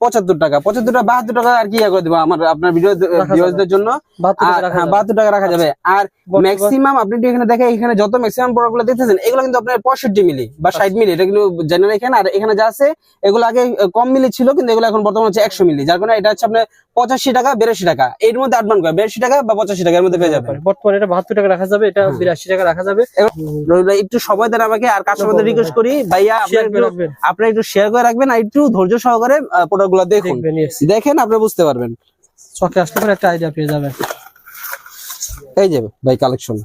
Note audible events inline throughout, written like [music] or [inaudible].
পঁচাত্তর টাকা। পঁচাত্তর টাকা বাহাত্তর টাকা আর কি করে দেবো আমার আপনার ভিডিও জন্য। বাহাত্তর টাকা রাখা হ্যাঁ যাবে। যাবে। আর ম্যাক্সিমাম আপনি এখানে দেখেন এখানে যত ম্যাক্সিমাম প্রোডাক্টগুলো দেখতেছেন এগুলো কিন্তু আপনার পঁয়ষট্টি মিলি বা ষাট মিলি এটা কিন্তু জেনারেল এখানে। আর এখানে যা আছে এগুলো আগে কম মিলি ছিল কিন্তু এগুলো এখন বর্তমানে হচ্ছে একশো মিলি যার কারণে এটা হচ্ছে আপনার পঁচাশি টাকা বিরাশি টাকা। এর মধ্যে আডমান করে বিরাশি টাকা বা পঁচাশি টাকার মধ্যে পেয়ে যাবেন। বর্তমানে এটা বাহাত্তর টাকা রাখা যাবে এটা বিরাশি টাকা রাখা যাবে। একটু সময় দেন আমাকে আর কাস্টমারদের রিকোয়েস্ট করি। ভাইয়া আপনারা একটু শেয়ার করে রাখবেন আর একটু ধৈর্য সহকারে প্রোডাক্ট গুলো দেখুন। দেখেন আপনি বুঝতে পারবেন। চকে আসলে পরে একটা আইডিয়া পেয়ে যাবেন। এই যে ভাই কালেকশন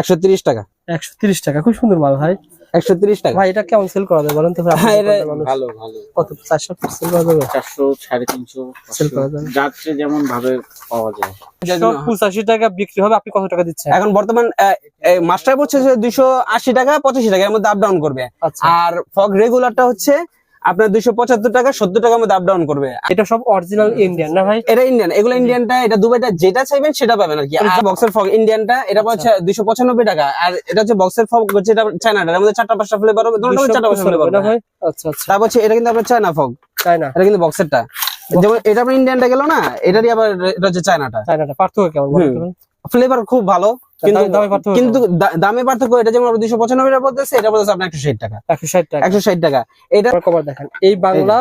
একশো তিরিশ টাকা। একশো তিরিশ টাকা খুব সুন্দর মাল ভাই। একশো তিরিশ টাকা। ভাই এটা কেমন সেল করা যাবে বলেন তো হ্যাঁ, ভালো ভালো। কত চারশো সেল করা যাবে? চারশো সাড়ে তিনশো Sell করা যাবে। যাচ্ছে যেমন ভাবে পাওয়া যায়। পঁচাশি টাকা বিক্রি হবে আপনি কত টাকা দিচ্ছেন? এখন বর্তমান মাস্টার পড়ছে দুইশো আশি টাকা পঁচাশি টাকা এর মধ্যে আপ ডাউন করবে। আচ্ছা। আর ফগ রেগুলারটা হচ্ছে আপনার দুইশো পঁচাত্তর টাকা সত্তর টাকার মধ্যে আপ ডাউন করবে। এটা সব অরিজিনাল ইন্ডিয়ান না ভাই? এটা ইন্ডিয়ান এগুলো ইন্ডিয়ানটা এটা দুবাইটা যেটা চাইবেন সেটা পাবেন আর কি। আর বক্সের ফগ ইন্ডিয়ানটা এটা হচ্ছে দুইশো পঁচানব্বই টাকা। আর এটা হচ্ছে বক্সের ফগ যেটা চায়নাটা এর মধ্যে চারটা পাঁচটা ফ্লেভার হবে। চারটা পাঁচটা ফ্লেভার ভাই? আচ্ছা আচ্ছা। তারপর হচ্ছে এটা কিন্তু আপনার চায়না ফগ চায়না এটা কিন্তু বক্সেরটা যেমন এটা আপনার ইন্ডিয়ানটা গেল না এটারই আবার এটা হচ্ছে চায়নাটা না পার্থক্য কেমন? ফ্লেভার খুব ভালো কিন্তু দামে- পার্থক্য কিন্তু দা- দামে পার্থক্য এটা যেমন দুইশো পঁচানব্বই টাকা পড়তেছে এটা পড়তেছে আপনার একশো ষাট টাকা। একশো ষাট টাকা। একশো ষাট টাকা। এটা কভার দেখেন। এই বাংলা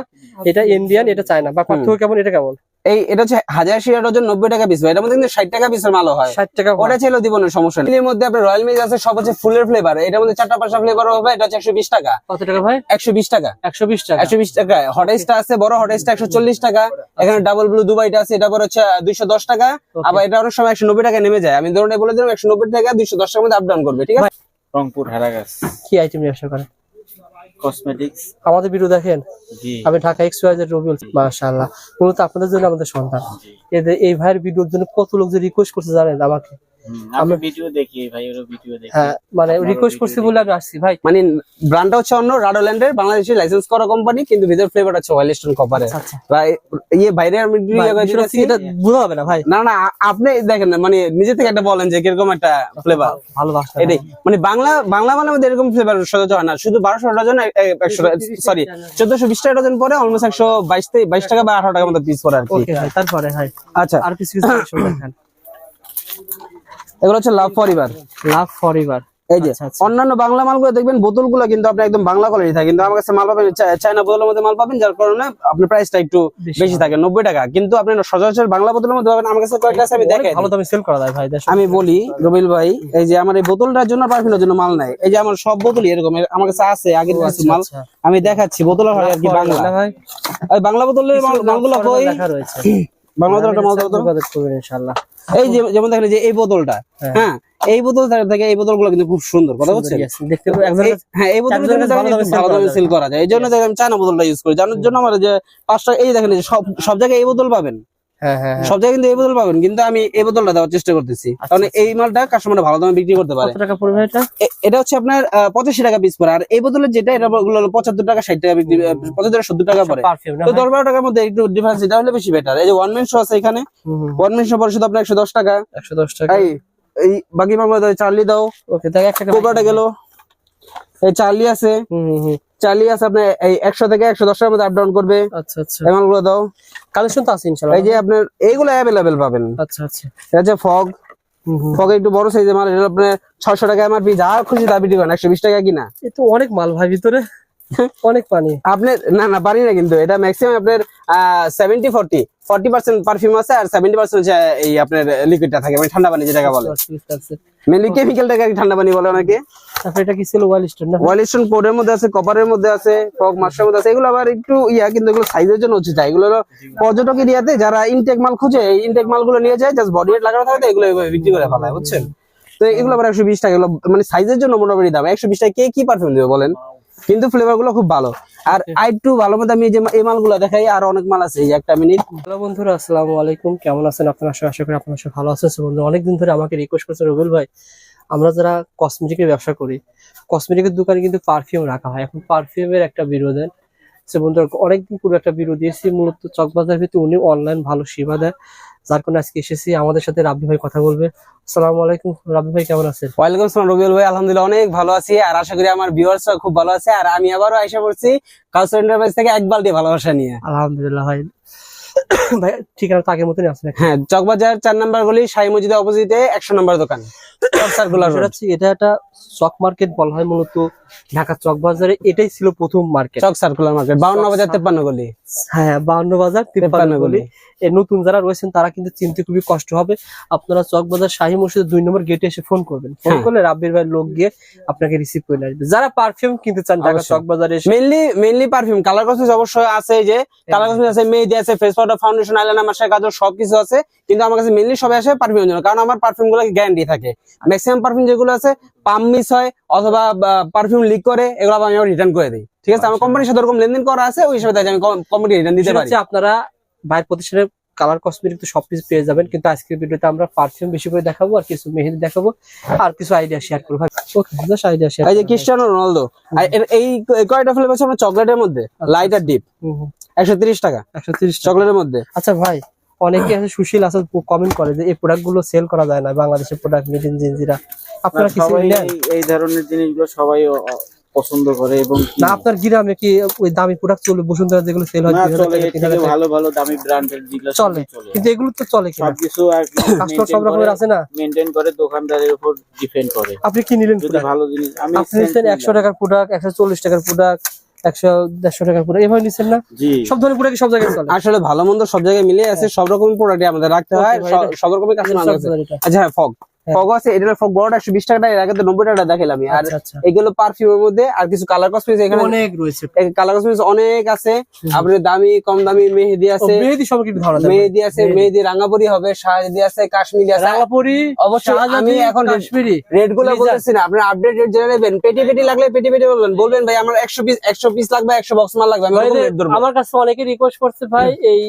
এটা ইন্ডিয়ান এটা চায়না বা পার্থক্য কেমন এটা কেমন? এই এটা হচ্ছে হাজার শিরা ডজন নব্বই টাকা পিস এটার মধ্যে কিন্তু ষাট টাকা পিসের মালও হয়। ষাট টাকা ওটা ছিল দিবনের সমস্যা নেই। এর মধ্যে আপনার রয়্যাল মিজ আছে সব হচ্ছে ফুলের ফ্লেভার এটার মধ্যে চারটা পাঁচটা ফ্লেভার হবে এটা হচ্ছে একশো বিশ টাকা। কত টাকা ভাই? একশো বিশ টাকা। একশো বিশ টাকা। একশো বিশ টাকা। হটেস্টটা আছে বড় হটেস্টটা একশো চল্লিশ টাকা। এখানে ডাবল ব্লু দুবাইটা আছে এটা পর হচ্ছে দুইশো দশ টাকা। আবার এটা অনেক সময় একশো নব্বই টাকা নেমে যায়। আমি ধরুন বলে দিলাম একশো নব্বই টাকা দুইশো দশ টাকার মধ্যে আপ ডাউন করবে ঠিক আছে? রংপুর হারাগাছ কি আইটেম ব্যবসা করেন? কসমেটিক্স আমাদের ভিডিও দেখেন? আমি Dhaka X Y Z Robiul মাশাআল্লাহ। মূলত আপনাদের জন্য আমাদের সন্তান। এদের এই ভাইয়ের ভিডিওর জন্য কত লোক যে রিকোয়েস্ট করছে জানেন আমাকে? হুম, আমি আমি- ভিডিও দেখি ভাই ওর ভিডিও দেখি। হ্যাঁ মানে রিকোয়েস্ট করছে। বলে আমি আসছি ভাই। মানে ব্র্যান্ডটা হচ্ছে অন্য রাডোল্যান্ডের বাংলাদেশের লাইসেন্স করা কোম্পানি কিন্তু ভিতর ফ্লেভার হচ্ছে ওয়াইল্ড স্টোন কপারের আচ্ছা ইয়ে বাইরে আমি এটা বোঝা হবে না ভাই। না না আপনি দেখেন না মানে নিজে থেকে একটা বলেন যে কীরকম একটা ফ্লেভার ভালোবাসা এটাই। মানে বাংলা বাংলা মানে আমাদের এরকম ফ্লেভার সচরাচর হয় না। শুধু বারোশো ডজন একশো সরি চোদ্দশো বিশ টাকা ডজন পরে অলমোস্ট একশো বাইশ বাইশ টাকা বা আঠারো টাকার মতো পিস পরে আর কি। তারপরে আচ্ছা। আর কিছু [coughs] এগুলো হচ্ছে লাভ পরিবার লাভ ফরএভার এই যে আচ্ছা, আচ্ছা। অন্যান্য বাংলা মালগুলো দেখবেন বোতলগুলো কিন্তু আপনি একদম বাংলা কোয়ালিটি থাকে। কিন্তু আমার কাছে মাল পাবেন চায়না বোতলের মধ্যে মাল পাবেন যার কারণে আপনার প্রাইসটা একটু বেশি থাকে নব্বই টাকা। কিন্তু আপনি সচরাচর বাংলা বোতলের মধ্যে পাবেন আমার কাছে কয়েকটা আছে আমি দেখাই ভালো দামে সেল করা যায় ভাই আমি বলি রবিল ভাই এই যে আমার এই বোতলটার জন্য পারফিউমের জন্য মাল নাই। এই যে আমার সব বোতলই এরকম আমার কাছে আছে আগের কিছু মাল। আচ্ছা। আমি দেখাচ্ছি বোতল হয় আর কি বাংলা। ভাই বাংলা বোতলের মাল- মালগুলো কই? [coughs] এই যে যেমন দেখেন যে এই বোতলটা হ্যাঁ। হ্যাঁ এই বোতল থেকে এই বোতলগুলো কিন্তু খুব সুন্দর কথা বলছেন হ্যাঁ এই ভালো দামে করা যায়। সেল করা যায় এই জন্য দেখেন আমি চায়না বোতলটা ইউজ করি জানার জন্য আমার যে পাঁচটা এই দেখেন যে সব সব জায়গায় এই বোতল পাবেন। সব জায়গায় কিন্তু এই বোতল পাবেন কিন্তু আমি এই বোতলটা দেওয়ার চেষ্টা করতেছি। কারণ এই মালটা কাস্টমার ভালো দামে বিক্রি করতে পারে। টাকা পড়বে এটা? এটা হচ্ছে আপনার পঁচাশি টাকা পিস পরে আর এই বোতলের যেটা এটা পঁচাত্তর টাকা ষাট টাকা বিক্রি পঁচাত্তর সত্তর টাকা পরে তো দশ বারো টাকার মধ্যে একটু ডিফারেন্স এটা হলে বেশি বেটার এই যে ওয়ান মেন শো আছে এখানে ওয়ান মেন শো পরে শুধু আপনার একশো দশ টাকা। 110 টাকা। এই বাকি মামলা চার্লি দাও। ওকে দেখ এক টাকা গেল। এই চার্লি আছে। হুম হুম, চার্লি আছে আপনার এই একশো থেকে একশো দশের মধ্যে আপ ডাউন করবে। আচ্ছা আচ্ছা। মালগুলো দাও। কালেকশন তো আছে ইনশাল্লাহ এই যে আপনার এইগুলো অ্যাভেলেবেল পাবেন। আচ্ছা আচ্ছা। এটা হচ্ছে ফগ। ফগ একটু বড় সাইজের মাল এটা আপনার ছয়শো টাকা এমআরপি যা খুশি দাবি করেন একশো বিশ টাকা কিনা। এ তো অনেক মাল ভাই ভিতরে। [laughs] অনেক পানি। আপনি না না পারি না কিন্তু এটা ম্যাক্সিমাম আপনার seventy forty forty percent perfume আছে আর সেভেন্টি পার্সেন্ট এই আপনার লিকুইডটা থাকে মানে ঠান্ডা পানি যেটাকে বলে। মেনলি কেমিক্যালটাকে ঠান্ডা পানি বলে অনেকে। তারপরে এটা কি ছিল ওয়াল স্টোন না স্টোন মধ্যে আছে কপারের মধ্যে আছে ফগ মাস্টারের মধ্যে আছে এগুলো আবার একটু ইয়া কিন্তু এগুলো সাইজের জন্য হচ্ছে চাই এগুলো পর্যটক এরিয়াতে যারা ইনটেক মাল খুঁজে এই ইনটেক মালগুলো নিয়ে যায় জাস্ট বডি লাগানো থাকে এগুলো বিক্রি করে ফেলায় বুঝছেন? তো এগুলো আবার একশো বিশ টাকা এগুলো মানে সাইজের জন্য মোটামুটি দাম। একশো বিশ টাকা কে কি পারফিউম দেবে বলেন? কিন্তু ফ্লেভারগুলো খুব ভালো। আর আরেকটু ভালো মতো আমি এই যে এই মালগুলো দেখাই আর অনেক মাল আছে এই একটা মিনিট হ্যালো বন্ধুরা আসসালামু আলাইকুম। কেমন আছেন আপনারা? সবাই আশা করি আপনারা সবাই ভালো আছেন। বন্ধু অনেকদিন ধরে আমাকে রিকোয়েস্ট করছে রবিল ভাই আমরা যারা কসমেটিকের ব্যবসা করি কসমেটিকের দোকানে কিন্তু পারফিউম রাখা হয়। এখন পারফিউমের একটা দেন সে বন্ধুরা অনেকদিন পুরো একটা ভিডিও দিয়েছি মূলত চকবাজার ভিতরে উনি অনলাইন ভালো সেবা দেয় যার কারণে আজকে এসেছি আমাদের সাথে রাব্বি ভাই কথা বলবে। আসসালামু আলাইকুম রাব্বি ভাই কেমন আছেন? ওয়ালাইকুম আসসালাম রবিউল ভাই আলহামদুলিল্লাহ অনেক ভালো আছি। আর আশা করি আমার ভিউয়ার্স খুব ভালো আছে। আর আমি আবারও আইসা পড়ছি কাউসার এন্টারপ্রাইজ থেকে এক বালতি ভালোবাসা নিয়ে। আলহামদুলিল্লাহ ভাই। [coughs] ভাই ঠিকানা তো আগের মতনই আছে হ্যাঁ চকবাজার চার নাম্বার গলি সাই মসজিদের অপোজিটে একশো নম্বর দোকান। সার্কুলার হচ্ছে এটা একটা চক মার্কেট বলা হয় মূলত ঢাকা চক বাজারে। এটাই ছিল প্রথম মার্কেট চক সার্কুলার মার্কেট বাউন্ন বাজার গলি। হ্যাঁ বাউন্ন বাজার গলি। নতুন যারা রয়েছেন তারা কিন্তু চিনতে খুবই কষ্ট হবে। আপনারা চক বাজার শাহী মসজিদের দুই নম্বর গেটে এসে ফোন করবেন। ফোন হ্যাঁ। করলে রাব্বির ভাই লোক গিয়ে আপনাকে রিসিভ করে আসবে। যারা পারফিউম কিনতে চান ঢাকা। চক বাজারে এসে mainly mainly perfume colour cosmetics অবশ্যই আছে যে। কালার কসমেটিক্স আছে মেহেদি আছে face powder foundation eyeliner mascara কাজল সবকিছু আছে। কিন্তু আমার কাছে মেইনলি সবাই আসে পারফিউমের জন্য। কারণ আমার পারফিউমগুলো গ্যারান্টি থাকে। ম্যাক্সিমাম পারফিউম যেগুলো আছে পাম মিস হয় অথবা পারফিউম লিক করে এগুলো আবার আমি রিটার্ন করে দিই। ঠিক আছে? আমার কোম্পানির সাথে ওরকম লেনদেন করা আছে ওই হিসাবে তাই আমি কোম্পানি রিটার্ন দিতে পারি। আপনারা বাইরের প্রতিষ্ঠানের কালার কসমেটিক তো সবকিছু পেয়ে যাবেন কিন্তু আজকের ভিডিওতে আমরা পারফিউম বেশি করে দেখাবো আর কিছু মেহেদি দেখাবো আর কিছু আইডিয়া শেয়ার করব। ওকে আইডিয়া শেয়ার এই যে ক্রিস্টিয়ানো রোনালদো এই কয়টা ফ্লেভার আছে? আপনার চকলেটের মধ্যে লাইট আর ডিপ একশো তিরিশ টাকা। একশো তিরিশ চকলেটের মধ্যে। আচ্ছা ভাই অনেকে আছে সুশীল আছে কমেন্ট করে যে এই প্রোডাক্টগুলো সেল করা যায় না বাংলাদেশের প্রোডাক্ট মেড ইন জিনজিরা আপনারা কিছু নেন? এই- ধরনের জিনিসগুলো সবাই পছন্দ করে এবং না আপনার গ্রামে কি ওই দামি প্রোডাক্ট চলবে বসুন্ধরা যেগুলো সেল হয় না, 2000 চলে টাকা, এর 3000 থেকে ভালো ভালো দামি ব্র্যান্ডের যেগুলো চলে। চলে। কিন্তু এগুলো তো চলে কিনা? সবকিছু আর কাস্টমার সব রকমের আছে না? মেনটেন করে দোকানদারের উপর ডিপেন্ড করে। আপনি কি নিলেন যদি ভালো জিনিস আমি আপনি একশো নিলাম। টাকার প্রোডাক্ট একশো চল্লিশ টাকার প্রোডাক্ট একশো দেড়শো টাকার এভাবে নিচ্ছেন না? সব ধরনের সব জায়গায় চলে? আসলে ভালো মন্দ সব জায়গায় মিলে আছে সব রকম প্রোডাক্ট আমাদের রাখতে হয় সব- রকমের কাছে। আচ্ছা হ্যাঁ ফগ। হ্যাঁ। ফগ আছে এটা ফগ। বড়টা একশো বিশ টাকা এর আগে তো নব্বই টাকা দেখালাম আর আচ্ছা আচ্ছা। এগুলো পারফিউমের মধ্যে আর কিছু কালার কসমেটিক্স এখানে অনেক রয়েছে। কালার কসমেটিক্স অনেক আছে। আপনার দামি কম দামি মেহেদি আছে। মেহেদি সব কিন্তু ধরা মেহেদি আছে মেহেদি। মেহেদি রাঙাপুরি হবে শাহদি আছে কাশ্মীরি আছে। রাঙাপুরি অবশ্যই আমি এখন রেড- কাশ্মীরি। রেটগুলো বলতেছি না আপনার আপডেট রেট জেনে নেবেন। পেটি পেটি লাগলে পেটি পেটি বলবেন। বলবেন ভাই আমার একশো পিস একশো পিস লাগবে একশো বক্স মাল লাগবে আমি ধরবো। আমার কাছে অনেকে রিকোয়েস্ট করছে ভাই এই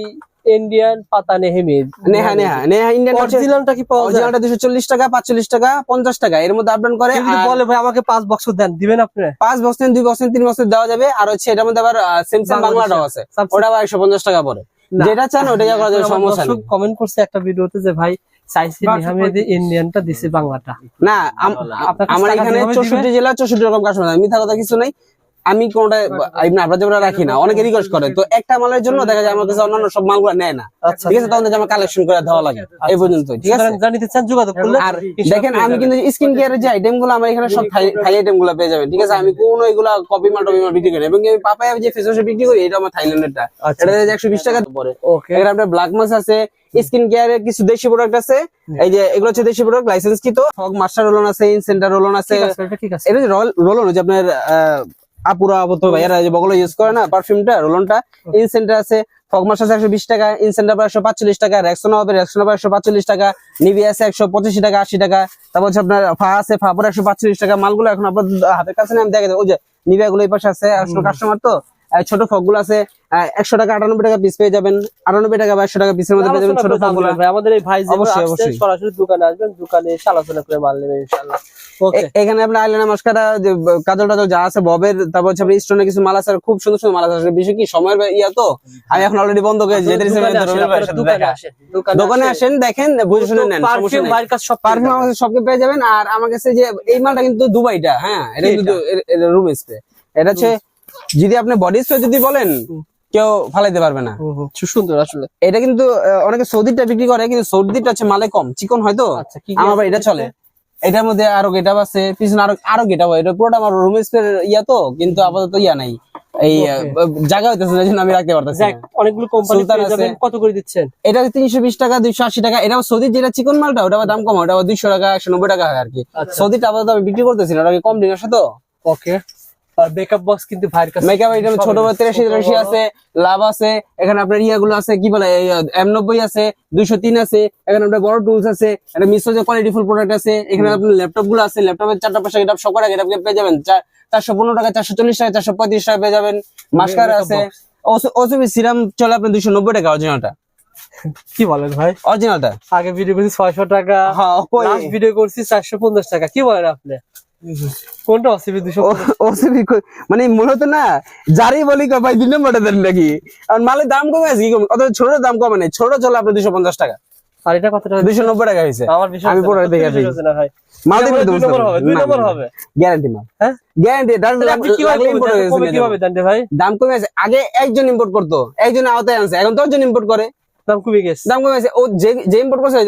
ইন্ডিয়ান পাতা নেহে মেহেদি নেহা নেহা নেহা ইন্ডিয়ান অরিজিনালটা কি পাওয়া যায়? অরিজিনালটা দুশো চল্লিশ টাকা পাঁচচল্লিশ টাকা পঞ্চাশ টাকা। এর মধ্যে আপডাউন করে যদি বলে ভাই আমাকে পাঁচ বক্স দেন দিবেন আপনি? পাঁচ বছর দুই বছর তিন বছর দেওয়া যাবে। আর হচ্ছে এটার মধ্যে আবার স্যামসাং বাংলাটাও আছে। ওটা আবার একশো পঞ্চাশ টাকা পরে না। যেটা চান ওটাই করা যাবে সমস্যা নেই। কমেন্ট করছে একটা ভিডিওতে যে ভাই চাইছি নেহামেদি ইন্ডিয়ানটা দিছে বাংলাটা। না আমার এখানে যেভাবে চৌষট্টি জেলা চৌষট্টি রকম কাস্টমার মিথ্যা কথা কিছু নাই। আমি কোনটা আপনার রাখি না। অনেকে রিকোয়েস্ট করে। তো একটা মালের জন্য দেখা যায় আমার কাছে অন্যান্য সব মালগুলো নেয় না। আচ্ছা ঠিক আছে তখন থেকে আমার কালেকশন করে দেওয়া লাগে। এই পর্যন্ত ঠিক আছে? জানিতে চান যোগাযোগ করলে আর দেখেন আমি কিন্তু স্কিন কেয়ারের যে আইটেমগুলো আমার এখানে সব থাই আইটেমগুলো পেয়ে যাবেন ঠিক আছে? আমি কোনো এগুলা কপি মাল টপি মাল বিক্রি করি এবং আমি পাপায়া যে ফেস ওয়াশ বিক্রি করি এটা আমার থাইল্যান্ডেরটা। আচ্ছা। এটা একশো বিশ টাকা পরে এখানে আপনার ব্ল্যাক মাস আছে স্কিন কেয়ারের কিছু দেশি প্রোডাক্ট আছে। এই যে এগুলো হচ্ছে দেশি প্রোডাক্ট লাইসেন্স কি তো? ফগ মাস্টার রোলন আছে ইনসেন্টার রোলন আছে। এটা আছে যে আপনার আপুরা আপত ভাইয়ারা যে বগলে ইউজ করে না পারফিউমটা রোলনটা ইনসেন্টার আছে একশো বিশ টাকা ইনসেন্টার একশো পাঁচচল্লিশ টাকা রেক্সোনা হবে রেক্সোনা একশো পাঁচচল্লিশ টাকা নিবি আছে একশো পঁচাশি টাকা আশি টাকা তারপর হচ্ছে আপনার ফা আছে ফাপুর একশো পাঁচচল্লিশ টাকা মালগুলো এখন আপনার হাতের কাছে আমি দেখে দেবো। ওই যে গুলো এই পাশে আছে কাস্টমার তো ছোট ফগগুলো আছে একশো টাকা আটানব্বই টাকা পিস পেয়ে যাবেন। আটানব্বই টাকা বা একশো টাকা পিসের মধ্যে পেয়ে যাবেন ছোট ফগগুলো আমাদের এই ভাই অবশ্যই, অবশ্যই। সরাসরি দোকানে আসবেন দোকানে এসে আলোচনা করে মাল নেবেন এখানে আপনার আইলাইনার মাস্কারা কাজল টাজল যা আছে ববের তারপর হচ্ছে আপনার স্টোনের কিছু মাল আছে খুব সুন্দর সুন্দর মাল আছে। বেশি কি সময়ের ইয়া তো? আমি এখন অলরেডি বন্ধ করে যেতে দোকানে আসেন, দেখেন বুঝে শুনে নেন পারফিউম আমাদের সবকে পেয়ে যাবেন আর আমার কাছে যে এই মালটা কিন্তু দুবাইটা হ্যাঁ এটা কিন্তু রুম স্প্রে এটা হচ্ছে যদি আপনি বডি স্প্রে যদি বলেন কেউ ফালাইতে পারবে না। সুন্দর আসলে। এটা কিন্তু অনেকে সৌদিটা বিক্রি করে কিন্তু সৌদিটা হচ্ছে মালে কম। চিকন হয়তো আচ্ছা আমার এটা চলে। এটার মধ্যে আরও গেটাপ আছে পিছনে আরও আরও গেটাপ এটা পুরোটা আমার রুম স্প্রে ইয়া তো কিন্তু আপাতত ইয়া নাই। এই জায়গা হইতেছে না জন্য আমি রাখতে পারতেছি অনেকগুলো কোম্পানি। যাবেন। কত করে দিচ্ছেন? এটা তিনশো বিশ টাকা দুইশো আশি টাকা। এটা সৌদির যেটা চিকন মালটা ওটা দাম কম ওটা আবার দুইশো টাকা একশো নব্বই টাকা হয় আর কি। আচ্ছা। সৌদিটা আপাতত আমি বিক্রি করতেছি না ওটা কি কম দিন আসে তো? ওকে আর মেকআপ বক্স কিন্তু ভাইয়ের কাছে মেকআপ আইটেম ছোট বড় তেরাশি তেরাশি আছে লাভ আছে এখানে আপনার ইয়াগুলো আছে কি বলে এম নব্বই আছে দুইশো তিন আছে এখানে আপনার বড় টুলস আছে যে কোয়ালিটি ফুল প্রোডাক্ট আছে এখানে আপনার ল্যাপটপগুলো আছে ল্যাপটপের চারটা পাঁচটা সকল পেয়ে যাবেন। টাকা পেয়ে যাবেন। মাস্কার আছে। ওসবি সিরাম চলে আপনার দুইশো নব্বই টাকা অরিজিনালটা কি বলেন ভাই? অরিজিনালটা আগে ভিডিও করছি ছয়শো টাকা হ্যাঁ ভিডিও করছি চারশো পঞ্চাশ টাকা কি বলেন আপনি? কোনটা অসিবি দুশো ওসিবি মানে মূলত না যারই বলি কয় দুই নম্বরটা দেন নাকি? আর মালের দাম কমে আছে কি কম? অত ছোট দাম কমে নাই। ছোট চলে আপনার দুশো পঞ্চাশ টাকা। আর এটা কত টাকা? দুইশো নব্বই টাকা হয়েছে। আমার আমি পরে দেখে আসি। মাল এটা দেখলে নম্বর হবে দুই নম্বর হবে। গ্যারান্টি মাল। হ্যাঁ? গ্যারান্টি তাহলে আপনি কীভাবে ইম্পোর্ট বলবেন? কবে কীভাবে দেন ভাই দাম কমে আছে আগে একজন ইম্পোর্ট করতো একজন আওতায় আনছে। এখন দশজন ইম্পোর্ট করে। দাম কমে গেছে। দাম কমে আছে ও যে যে ইম্পোর্ট করছে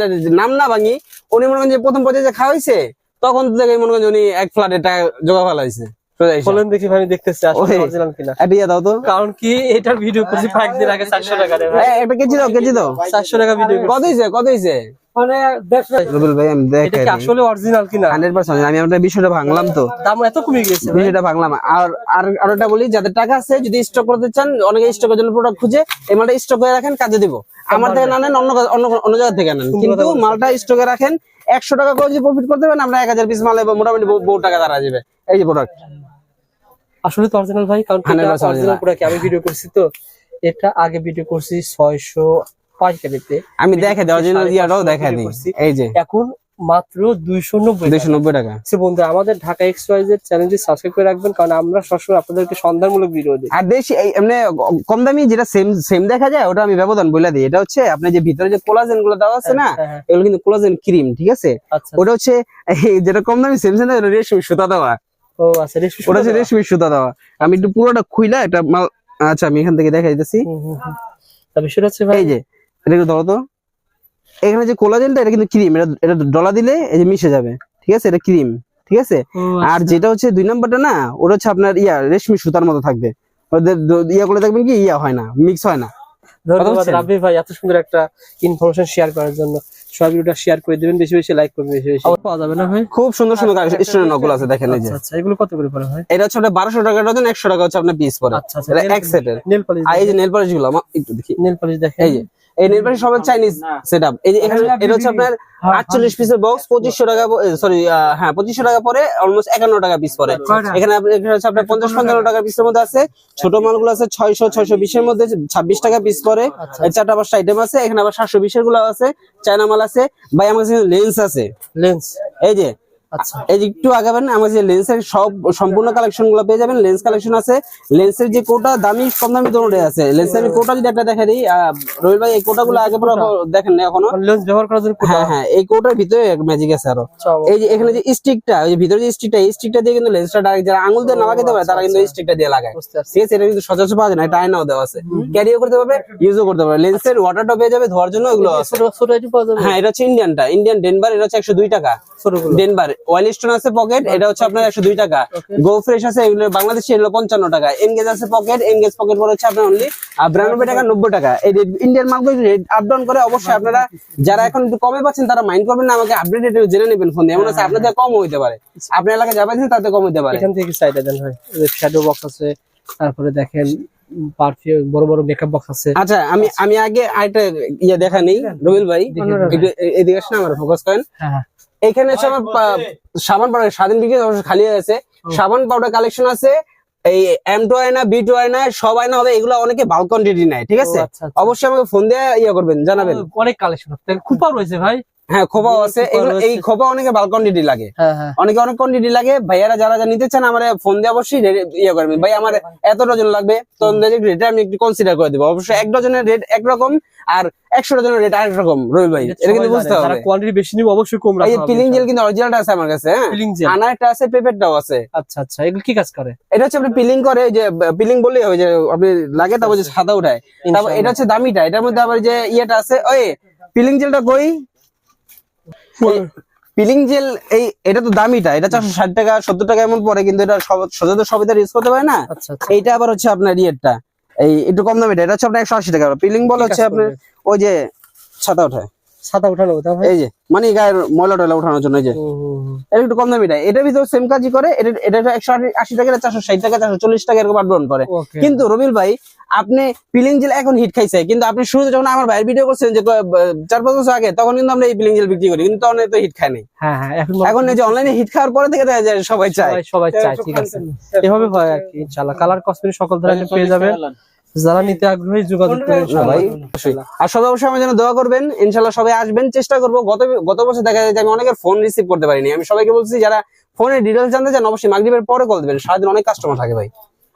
নাম না ভাঙি উনি মনে করেন যে প্রথম পর্যায়ে যে খাওয়া হয়েছে তখন থেকে মনে করেন উনি এক ফ্ল্যাটে টাকা জোগা ফেলা হয়েছে সোজা হিসাব। বলেন দেখি ভাই আমি দেখতেছি আসলে অরিজিনাল কিনা। একটা ইয়ে দাও তো। কারণ কি এটা ভিডিও করছি দিন আগে টাকা কেজি দাও কেজি দাও। চারশো টাকা ভিডিও কত হয়েছে কত হয়েছে মানে রবিল ভাই আমি দেখাই আসলে অরিজিনাল কিনা? হান্ড্রেড পার্সেন্ট আমি আপনার বিষয়টা ভাঙলাম তো। দাম এত কমে গেছে বিষয়টা ভাঙলাম। আর আর বলি যাদের টাকা আছে যদি স্টক করতে চান অনেকে স্টকের জন্য প্রোডাক্ট খুঁজে এই মালটা স্টক করে রাখেন কাজে দিব। আমার থেকে না নেন অন্য অন্য জায়গা থেকে নেন। কিন্তু মালটা স্টকে রাখেন একশো টাকা করে যদি প্রফিট করতে পারেন আমরা এক হাজার পিস মাল মোটামুটি বহু- বহু টাকা দাঁড়া যাবে। এই যে প্রোডাক্ট আসলে তো অরিজিনাল ভাই কারণ অরিজিনাল প্রোডাক্ট আমি ভিডিও করছি তো এটা আগে ভিডিও করছি ছয়শো আমি দেখে দিই অরিজিনাল ইয়াটাও দেখা দিই। এই যে। এখন মাত্র দুইশো নব্বই দুইশো নব্বই টাকা। বন্ধু আমাদের ঢাকা এক্স ওয়াই জেড চ্যানেলটি সাবস্ক্রাইব করে রাখবেন কারণ আমরা সবসময় আপনাদেরকে সন্ধানমূলক ভিডিও দিই। আর দেশি এই এমনি কম দামি যেটা সেম সেম দেখা যায় ওটা আমি ব্যবধান বলে দিই। এটা হচ্ছে আপনার যে ভিতরে যে কোলাজেনগুলো দেওয়া আছে না হ্যাঁ, হ্যাঁ, এগুলো কিন্তু কোলাজেন ক্রিম ঠিক আছে? আচ্ছা। ওটা হচ্ছে যেটা কম দামি সেম সেম রেশমি সুতা দেওয়া। ও আচ্ছা রেশমি ওটা হচ্ছে রেশমি সুতা দেওয়া। আমি একটু পুরোটা খুইলা এটা মাল আচ্ছা আমি এখান থেকে দেখা। তা বিষয়টা হচ্ছে ভাই এই যে এটা একটু ধরো তো। এখানে যে কোলাজেনটা এটা কিন্তু ক্রিম এটা এটা ডলা দিলে এই যে মিশে যাবে। ঠিক আছে? এটা ক্রিম ঠিক আছে? আর আচ্ছা। যেটা হচ্ছে দুই নাম্বারটা না ওটা হচ্ছে আপনার ইয়া রেশমি সুতার মতো থাকবে। ওদের ইয়া করে দেখবেন কি ইয়া হয় না মিক্স হয় না। ধন্যবাদ? রাব্বি ভাই এত সুন্দর একটা ইনফরমেশন শেয়ার করার জন্য। সবাই ভিডিওটা শেয়ার করে দিবেন বেশি বেশি লাইক করবেন বেশি বেশি। পাওয়া যাবে না ভাই? খুব সুন্দর সুন্দর স্টুডেন্ট নকল আছে দেখেন এই যে। আচ্ছা আচ্ছা এগুলো কত করে পড়ে ভাই? এটা হচ্ছে 1200 টাকা ডজন একশো টাকা হচ্ছে আপনার পিস পড়ে। আচ্ছা আচ্ছা এটা এক সেটের নেল পলিশ এই যে নেল পলিশগুলো একটু দেখি। নেল পলিশ দেখেন। এই যে এই নেল পলিশ সব চাইনিজ সেট আপ এই যে এখানে এটা হচ্ছে আপনার আটচল্লিশ পিসের বক্স পঁচিশশো টাকা সরি হ্যাঁ পঁচিশশো টাকা পরে অলমোস্ট একান্ন টাকা পিস পরে। এখানে আপনার পঞ্চাশ পঞ্চান্ন টাকা পিসের মধ্যে আছে। ছোট মালগুলো আছে ছয়শো ছয়শো বিশের মধ্যে ছাব্বিশ টাকা পিস পরে। চারটা পাঁচটা আইটেম আছে। এখানে আবার সাতশো বিশেরগুলো আছে। চায়না মাল আছে। ভাই আমার কাছে লেন্স আছে। লেন্স এই যে আচ্ছা। এই একটু আগাবেন আমার যে লেন্সের সব সম্পূর্ণ কালেকশনগুলো পেয়ে যাবেন। লেন্স কালেকশন আছে। লেন্সের যে কোটা দামি কম দামি দুটোই আছে। লেন্সের আমি কোটা যদি একটা দেখা দিই আহ, রবিল ভাই এই কোটা গুলো আগে পরে দেখেন না এখনও। লেন্স ব্যবহার করার জন্য হ্যাঁ হ্যাঁ এই কোটার ভিতরে ম্যাজিক আছে আরও। এই যে এখানে যে স্টিকটা ওই যে ভিতরে যে স্টিকটা এই স্টিকটা দিয়ে কিন্তু লেন্সটা ডাইরেক্ট যারা আঙুল দিয়ে না লাগাতে পারে তারা কিন্তু এই স্টিকটা দিয়ে লাগায়। বুঝতে ঠিক আছে এটা কিন্তু সচরাচর পাওয়া যায় না এটা আয়নাও দেওয়া আছে। ক্যারিও করতে পারবে ইউজও করতে পারবে। লেন্সের ওয়াটারটা পেয়ে যাবে ধোয়ার জন্য এগুলো আছে। হ্যাঁ এটা হচ্ছে ইন্ডিয়ানটা ইন্ডিয়ান ডেনবার এটা হচ্ছে একশো দুই টাকা। ছোটগুলো। ডেনবার ওয়াইল স্টোন আছে পকেট এটা হচ্ছে আপনার একশো দুই টাকা। গো ফ্রেশ আছে এগুলো বাংলাদেশে এগুলো পঞ্চান্ন টাকা। এনগেজ আছে পকেট এনগেজ পকেট পরে হচ্ছে আপনার অনলি বিরানব্বই টাকা নব্বই টাকা। এই ইন্ডিয়ান মালগুলো রেট আপ ডাউন করে অবশ্যই আপনারা যারা এখন একটু কমে পাচ্ছেন তারা মাইন্ড করবেন না আমাকে আপডেট রেটে জেনে নেবেন ফোন এমন আছে আপনাদের কম হইতে পারে। আপনার এলাকায় যাবেন তাতে কম হইতে পারে। এখান থেকে সাইডে দেন ভাই শ্যাডো বক্স আছে তারপরে দেখেন পারফিউম বড় বড় মেকআপ বক্স আছে। আচ্ছা আমি আমি আগে আরেকটা ইয়ে দেখা নেই রবিল ভাই এদিকে আসেন আমার ফোকাস করেন। হ্যাঁ হ্যাঁ। এখানে হচ্ছে আমার সাবান পাউডার স্বাধীন বিক্রি অবশ্যই খালি হয়ে গেছে। সাবান পাউডার কালেকশন আছে এই এম টু আয়না বি টু আয়না সব আয়না হবে এগুলো অনেকে বাল কোয়ান্টিটি নেয় ঠিক আছে? আচ্ছা, আচ্ছা। অবশ্যই আমাকে ফোন দিয়ে ইয়ে করবেন জানাবেন। অনেক কালেকশন খুব রয়েছে ভাই। হ্যাঁ আছে। এই অনেকে কোয়ান্টিটি লাগে। হ্যাঁ হ্যাঁ। অনেকে অনেক কোয়ান্টিটি লাগে। ভাইয়ারা যারা যা নিতে চান আমার ফোন দিয়ে অবশ্যই ইয়ে করবেন। ভাই আমার এত ডজন লাগবে। তো রেট আমি একটু কনসিডার করে দেবো। অবশ্যই এক ডজনের রেট একরকম আর একশো ডজনের রেট আরেক রকম। রবি ভাই এটা কিন্তু বুঝতে হবে। কোয়ান্টিটি বেশি নিবে অবশ্যই কম এই রাখা পিলিং জেল কিন্তু অরিজিনালটা আছে আমার কাছে হ্যাঁ। আনারটা আছে পেপেরটাও আছে। আচ্ছা আচ্ছা। এগুলো কি কাজ করে? এটা হচ্ছে আপনি পিলিং করে যে পিলিং বললেই হয় যে আপনি লাগে তারপর যে সাদা উঠায়। তারপর এটা হচ্ছে দামিটা। এটার মধ্যে আবার যে ইয়েটা আছে ওই পিলিং জেলটা কই? পিলিং জেল এই এটা তো দামিটা এটা চারশো ষাট টাকা সত্তর টাকা এমন পরে কিন্তু এটা সব- সবিতার ইউজ করতে পারে না। আচ্ছা আচ্ছা। এইটা আবার হচ্ছে আপনার ইয়েরটা। এই একটু কম দামিটা এটা হচ্ছে আপনার একশো আশি টাকা। পিলিং বল হচ্ছে আপনার ওই যে ছাতা উঠায় সাদা উঠানো এই যে মানে গায়ের ময়লা টয়লা উঠানোর জন্য এই যে। এটা একটু কম দামিটা। এটার ভিতরে সেম কাজই করে এটা এটা একশো আশি টাকা চারশো ষাট টাকা চারশো চল্লিশ টাকা এরকম করে। কিন্তু রবিল ভাই আপনি পিলিং জেল এখন হিট খাইছে কিন্তু আপনি শুরুতে যখন আমার ভাইয়ের ভিডিও করছেন যে চার পাঁচ বছর আগে তখন কিন্তু আমরা এই পিলিং জেল বিক্রি করি কিন্তু তখন তো হিট খায় নাই হ্যাঁ হ্যাঁ এখন এখন এই যে অনলাইনে হিট খাওয়ার পরে থেকে দেখা যায় সবাই চায়। সবাই সবাই চায় ঠিক আছে। [laughs] এভাবে হয় আর কি ইনশাআল্লাহ। কালার কসমেটিক সকল ধরনের পেয়ে যাবেন। যারা নিতে আগ্রহী যোগাযোগ করুন ভাই আর সবাই অবশ্যই আমার জন্য দোয়া করবেন। ইনশাল্লাহ সবাই আসবেন। চেষ্টা করব। গত গত বছর দেখা যায় যে আমি অনেকের ফোন রিসিভ করতে পারিনি। আমি সবাইকে বলছি যারা ফোনের ডিটেলস জানতে চান অবশ্যই মাগরিবের পরে কল দিবেন। সারাদিন অনেক কাস্টমার থাকে ভাই।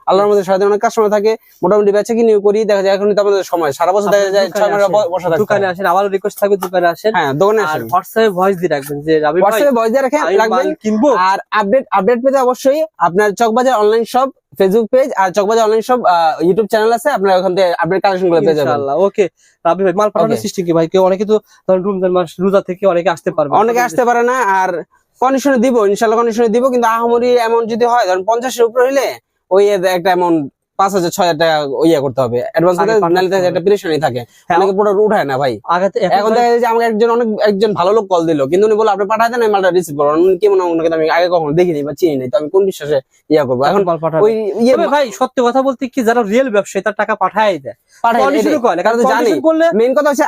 আল্লাহর মধ্যে সারাদিন অনেক কাস্টমার থাকে মোটামুটি বেচে কিনিও করি দেখা যায় এখন তো আমাদের সময় সারা বছর দেখা যায় ছয় মাস বসে থাকতে দোকানে আসেন আমারও রিকোয়েস্ট থাকবে দোকানে আসেন। হ্যাঁ দোকানে আর আসেন। হোয়াটসঅ্যাপে ভয়েস দিয়ে রাখবেন যে রাবি ভাই হোয়াটসঅ্যাপে ভয়েস দিয়ে রাখেন রাখবেন। কিনবো? আর আপডেট আপডেট পেতে অবশ্যই আপনার Chawkbazar online shop Facebook page আর Chawkbazar online shop YouTube channel আছে আপনার ওখান থেকে আপডেট কালেকশনগুলো পেয়ে যাবেন। ইনশাআল্লাহ ওকে রাবি ভাই মাল পাঠানোর. সিস্টেম কি ভাই? কেউ অনেকে তো ধরেন রমজান মাস রোজা থেকে অনেকে আসতে পারবে অনেকে আসতে পারে না আর কন্ডিশনে দিব ইনশাল্লাহ কন্ডিশনে দিব কিন্তু আহামরি অ্যামাউন্ট যদি হয় ধরেন পঞ্চাশের উপরে হইলে ওই একটা অ্যামাউন্ট পাঁচ হাজার ছয় হাজার টাকা ইয়ে করতে হবে। অ্যাডভান্স করতে। একটা থাকে। হ্যাঁ। অনেকে পুরো উঠায় না ভাই। এখন দেখা যায় যে আমাকে একজন অনেক একজন ভালো লোক কল দিল। কিন্তু উনি বলে আপনি পাঠায় দেন মালটা রিসিভ উনি কেমন ওনাকে তো আমি আগে কখনো দেখিনি বা চিনি নাই। তো আমি কোন বিশ্বাসে ইয়া করব? এখন ওই ইয়ে ভাই সত্যি কথা বলতে কি যারা রিয়েল ব্যবসায়ী তার টাকা পাঠায় দেয়। পাঠায় কন্ডিশন করে। না, কারণ তো জানি। করলে মেইন কথা হচ্ছে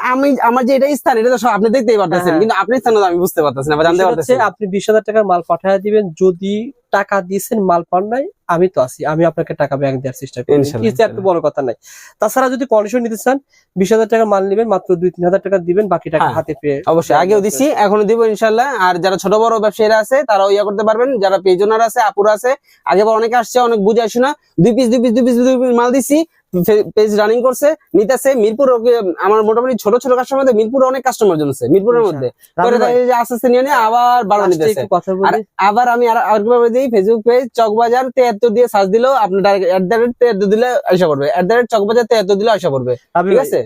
আমার যে স্থান এটা আপনি দেখতেই পারতেছেন। হ্যাঁ। কিন্তু আপনার স্থান আমি বুঝতে পারতেছি না জানতে পারতেছি আপনি বিশ হাজার টাকার মাল পাঠায় দিবেন যদি টাকা দিয়েছেন মাল পান নাই আমি তো আছি আমি আপনাকে টাকা ব্যাংক দেওয়ার চেষ্টা করি। এত বড় কথা নাই। তাছাড়া যদি কন্ডিশন নিতে চান বিশ হাজার টাকা মাল নেবেন মাত্র দুই তিন হাজার টাকা দিবেন বাকি টাকা হ্যাঁ, হাতে পেয়ে অবশ্যই আগেও দিচ্ছি এখনও দিব ইনশাল্লাহ। আর যারা ছোট বড় ব্যবসায়ীরা আছে তারা ইয়া করতে পারবেন। যারা পেজনার আছে আপুরা আছে আগে অনেকে আসছে অনেক বুঝে আসে না। দুই পিস দুই পিস দুই পিস দুই পিস মাল দিছি পেজ রানিং করছে নিতেছে মিরপুর আমার মোটামুটি ছোট ছোট কাস্টমার মিরপুর অনেক কাস্টমার জমছে মিরপুরের মধ্যে। পরে দেখা যায় যে আস্তে আস্তে নিয়ে নিয়ে আবার বারো নিতেছে। আবার আমি আর আরেকবার বলে দিই ফেসবুক পেজ চকবাজার তেহাত্তর দিয়ে সার্চ দিলেও আপনি ডাইরেক্ট এট দ্য রেট তেহাত্তর দিলে আসা করবে এট দ্য রেট চকবাজার তেহাত্তর দিলে আসা করবে ঠিক আছে?